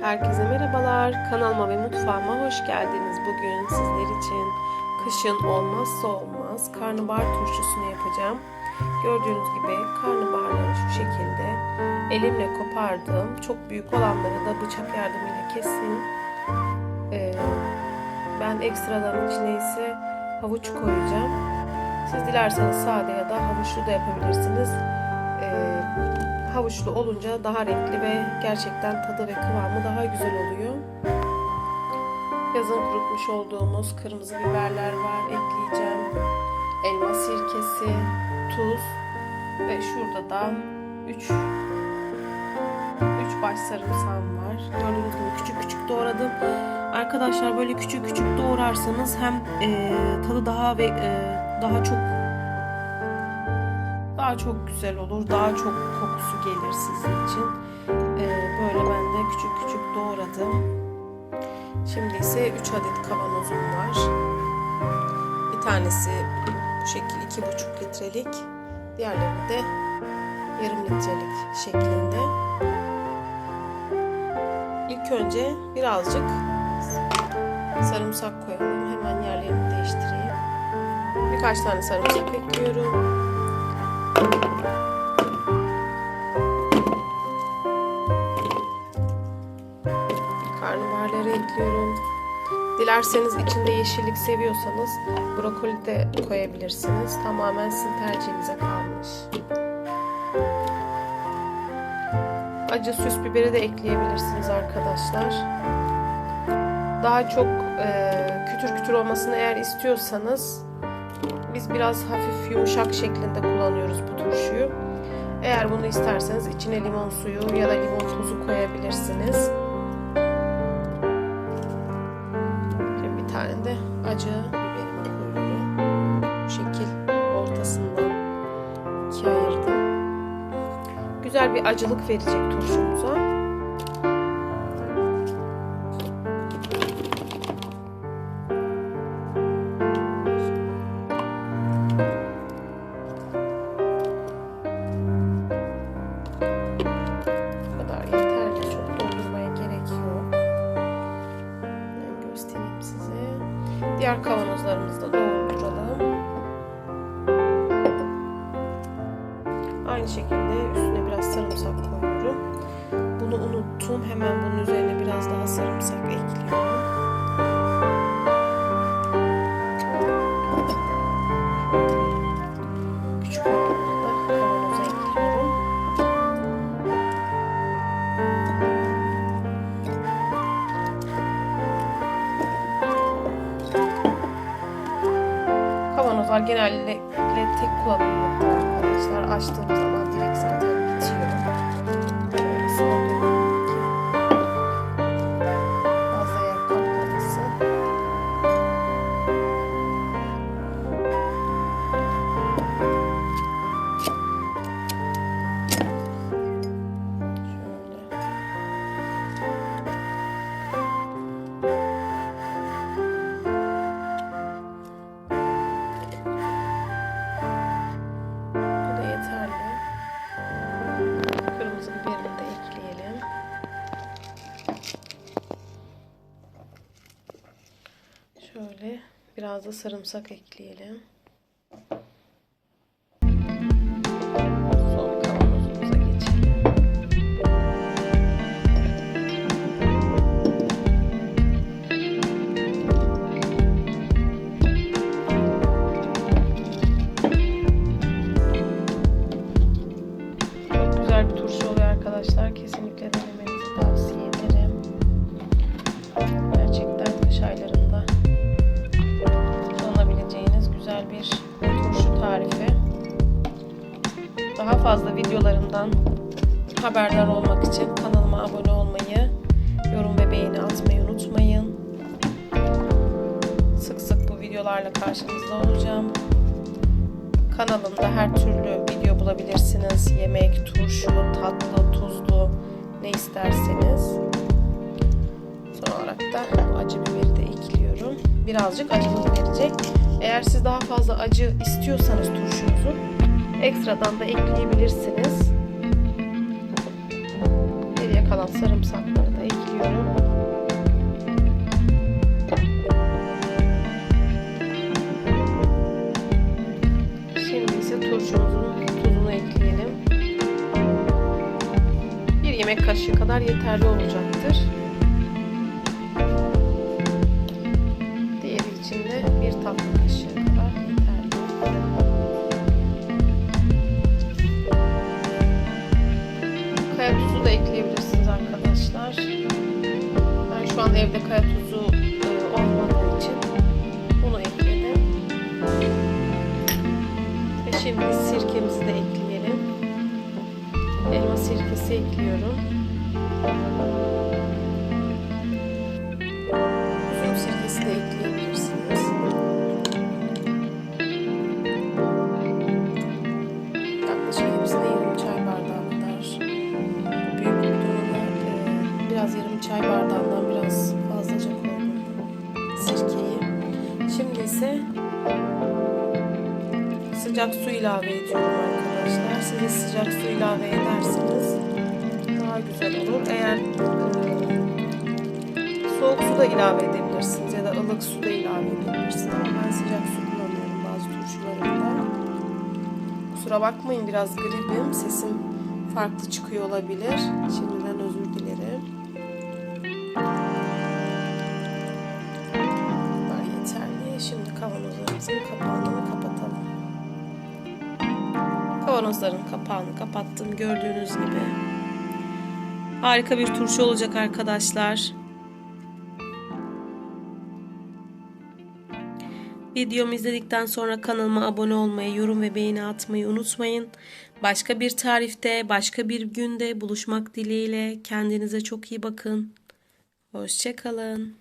Herkese merhabalar. Kanalıma ve mutfağıma hoş geldiniz. Bugün sizler için kışın olmazsa olmaz karnabahar turşusunu yapacağım. Gördüğünüz gibi karnabaharları şu şekilde elimle kopardım. Çok büyük olanları da bıçak yardımıyla kestim. Ee, ben ekstradan içine ise havuç koyacağım. Siz dilerseniz sade ya da havuçlu da yapabilirsiniz. Havuçlu olunca daha renkli ve gerçekten tadı ve kıvamı daha güzel oluyor. Yazın kurutmuş olduğumuz kırmızı biberler var ekleyeceğim. Elma sirkesi, tuz ve şurada da 3 3 baş sarımsağım var. Gördüğünüz gibi küçük küçük doğradım. Arkadaşlar böyle küçük küçük doğrarsanız hem e, tadı daha ve e, daha çok daha çok güzel olur. Daha çok kokusu gelir sizin için. Ee, böyle ben de küçük küçük doğradım. Şimdi ise 3 adet kavanozum var. Bir tanesi bu şekil 2,5 litrelik. Diğerleri de yarım litrelik şeklinde. İlk önce birazcık sarımsak koyalım. Hemen yerlerini değiştireyim. Birkaç tane sarımsak ekliyorum. Karnabaharları ekliyorum. Dilerseniz içinde yeşillik seviyorsanız brokoli de koyabilirsiniz. Tamamen sizin tercihinize kalmış. Acı süs biberi de ekleyebilirsiniz arkadaşlar. Daha çok e, kütür kütür olmasını eğer istiyorsanız biz biraz hafif yumuşak şeklinde kullanıyoruz bu turşuyu. Eğer bunu isterseniz içine limon suyu ya da limon tuzu koyabilirsiniz. Şimdi bir tane de acı biberimi koyuyorum. Bu şekil ortasından ikiye ayırdım. Güzel bir acılık verecek turşumuza. Diğer kavanozlarımızı da dolduralım. Aynı şekilde üstüne biraz sarımsak koyuyorum. Bunu unuttum. Hemen bunun üzerine biraz daha sarımsak ekliyorum. Kavanozlar genellikle tek kullanımlık arkadaşlar. Açtığım zaman direkt zaten biraz da sarımsak ekleyelim. Güzel bir turşu oluyor arkadaşlar. Kesinlikle denemenizi Daha fazla videolarımdan haberdar olmak için kanalıma abone olmayı, yorum ve beğeni atmayı unutmayın. Sık sık bu videolarla karşınızda olacağım. Kanalımda her türlü video bulabilirsiniz. Yemek, turşu, tatlı, tuzlu ne isterseniz. Son olarak da acı biberi de ekliyorum. Birazcık acılık verecek. Eğer siz daha fazla acı istiyorsanız turşunuzu Ekstradan da ekleyebilirsiniz. Geriye kalan sarımsakları da ekliyorum. Şimdi ise turşumuzun tuzunu ekleyelim. Bir yemek kaşığı kadar yeterli olacaktır. Evde kaya tuzu e, olmadığı için bunu ekledim. Ve şimdi sirkemizi de ekleyelim. Elma sirkesi ekliyorum. Biraz yarım çay bardağından biraz fazlaca koydum sirkeyi. Şimdi ise sıcak su ilave ediyorum arkadaşlar. Siz sıcak su ilave ederseniz daha güzel olur. Eğer soğuk su da ilave edebilirsiniz ya da ılık su da ilave edebilirsiniz. Ama ben sıcak su kullanıyorum bazı turşularımda. Kusura bakmayın biraz gribim. Sesim farklı çıkıyor olabilir. Dilerim. Bunlar yeterli. Şimdi kavanozlarımızın kapağını kapatalım. Kavanozların kapağını kapattım gördüğünüz gibi. Harika bir turşu olacak arkadaşlar. Videomu izledikten sonra kanalıma abone olmayı, yorum ve beğeni atmayı unutmayın. Başka bir tarifte, başka bir günde buluşmak dileğiyle kendinize çok iyi bakın. Hoşçakalın.